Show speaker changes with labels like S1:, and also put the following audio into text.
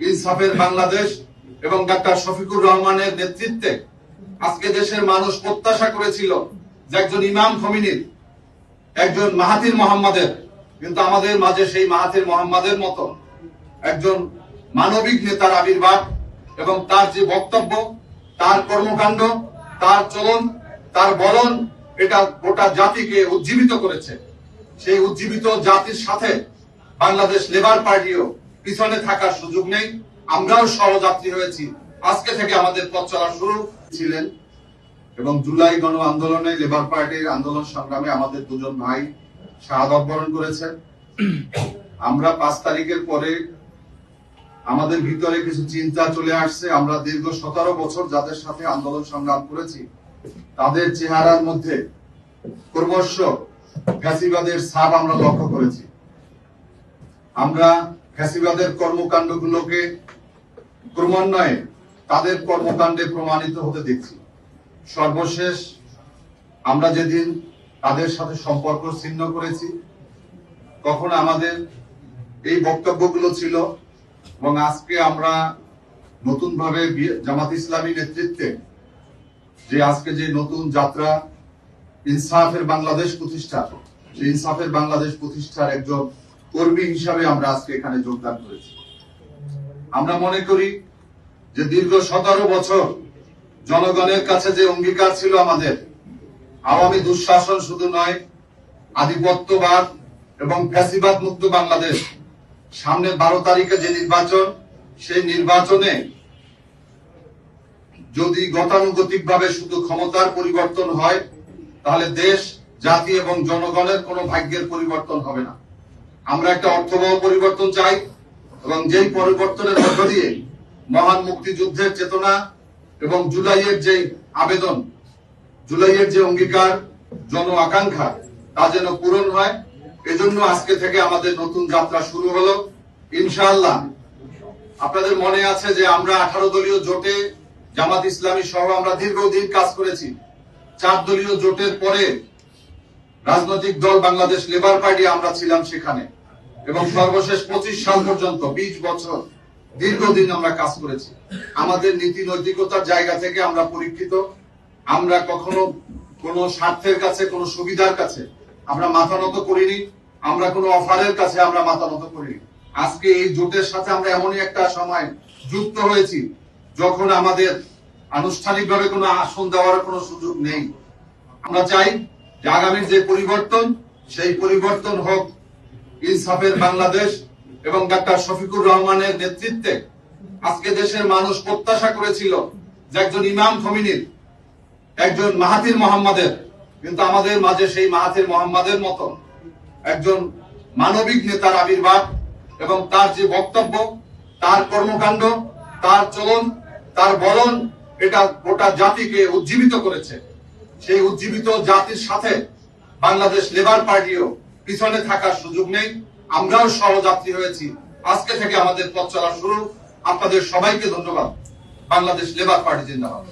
S1: ইনসাফের বাংলাদেশ এবং ডাক্তার শফিকুর রহমানের নেতৃত্বে আজকে দেশের মানুষ প্রত্যাশা করেছিল যে একজন ইমাম খমিনীর, একজন মাহাতির মোহাম্মদের, কিন্তু আমাদের মাঝে সেই মাহাতির মোহাম্মদের মতো একজন মানবিক নেতার আবির্ভাব এবং তার যে বক্তব্য, তার কর্মকাণ্ড, তার চলন, তার বলন এটা গোটা জাতিকে উজ্জীবিত করেছে। সেই উজ্জীবিত জাতির সাথে বাংলাদেশ লেবার পার্টিও পিছনে থাকার সুযোগ নেই। আমরাও সহযাত্রী হয়েছি। আজকে থেকে আমাদের পথ চলা শুরু ছিলেন এবং জুলাই গণ আন্দোলনে লেবার পার্টির আন্দোলন সংগ্রামে আমাদের দুজন ভাই শাহাদত বরণ করেছেন। আমরা পাঁচ তারিখের পরে আমাদের ভিতরে কিছু চিন্তা চলে আসছে। আমরা দীর্ঘ সতেরো বছর যাদের সাথে আন্দোলন সংগ্রাম করেছি, তাদের চেহারার মধ্যে ক্রমশ ফ্যাসিবাদের ছাপ আমরা লক্ষ্য করেছি। আমরা ফ্যাসিবাদের কর্মকাণ্ডগুলোকে ক্রমান্বয়ে তাদের কর্মকাণ্ডে প্রমাণিত হতে দেখছি। সর্বশেষ আমরা যেদিন তাদের সাথে সম্পর্ক ছিন্ন করেছি তখন আমাদের এই বক্তব্যগুলো ছিল এবং আজকে আমরা নতুন ভাবে জামাত ইসলামী নেতৃত্বে যে আজকে যে নতুন যাত্রা, ইনসাফের বাংলাদেশ প্রতিষ্ঠা ইনসাফের বাংলাদেশ প্রতিষ্ঠার একজন কর্মী হিসাবে আমরা আজকে এখানে যোগদান করেছি। আমরা মনে করি যে দীর্ঘ সতেরো বছর জনগণের কাছে যে অঙ্গীকার ছিল আমাদের, আওয়ামী দুঃশাসন শুধু নয়, আধিপত্যবাদ এবং ফ্যাসিবাদ মুক্ত বাংলাদেশ, সামনে বারো তারিখে যে নির্বাচন, সেই নির্বাচনে যদি গতানুগতিক ভাবে শুধু ক্ষমতার পরিবর্তন হয়, তাহলে দেশ, জাতি এবং জনগণের কোনো ভাগ্যের পরিবর্তন হবে না। আমরা একটা অর্থবহ পরিবর্তন চাই এবং যেই পরিবর্তনের মধ্য দিয়ে মহান মুক্তিযুদ্ধের চেতনা এবং জুলাইয়ের যে আবেদন, জুলাইয়ের যে অঙ্গীকার, জন আকাঙ্ক্ষা, তা যেন পূরণ হয়, এজন্য আজকে থেকে আমাদের নতুন যাত্রা শুরু হলো। ইনশাআল্লাহ, আপনাদের মনে আছে যে আমরা আঠারো দলীয় জোটে জামাত ইসলামী সহ আমরা দীর্ঘদিন কাজ করেছি। চার দলীয় জোটের পরে রাজনৈতিক দল বাংলাদেশ লেবার পার্টি আমরা ছিলাম সেখানে। এবং সর্বশেষ পঁচিশ সাল পর্যন্ত, বিশ বছর দীর্ঘদিন আমরা কাজ করেছি। আমাদের নীতি নৈতিকতার জায়গা থেকে আমরা পরীক্ষিত। আমরা কখনো কোনো স্বার্থের কাছে, কোনো সুবিধার কাছে আমরা মাথা নত করিনি। আমরা কোনো অফারের কাছে আমরা মাথা নত করিনি। আজকে এই জোটের সাথে আমরা এমনই একটা সময় যুক্ত হয়েছি, যখন আমাদের আনুষ্ঠানিকভাবে কোনো আসন দেওয়ার কোনো সুযোগ নেই। আমরা চাই যে আগামীর যে পরিবর্তন, সেই পরিবর্তন হোক। ইনসাফের বাংলাদেশ এবং ডাক্তার শফিকুর রহমানের নেতৃত্বে আজকে দেশের মানুষ প্রত্যাশা করেছিল যে একজন ইমাম খমিনীর, একজন মাহাতির মোহাম্মদের, কিন্তু আমাদের মাঝে সেই মাহাতির মোহাম্মদের মতো একজন মানবিক নেতার আবির্ভাব এবং তার যে বক্তব্য, তার কর্মকাণ্ড, তার চলন, তার বলন, এটা গোটা জাতিকে উজ্জীবিত করেছে। সেই উজ্জীবিত জাতির সাথে বাংলাদেশ লেবার পার্টিও পিছনে থাকার সুযোগ নেই। আমরাও সহযাত্রী হয়েছি। আজকে থেকে আমাদের পথ চলা শুরু। আপনাদের সবাইকে ধন্যবাদ। বাংলাদেশ লেবার পার্টি, জিন্দাবাদ।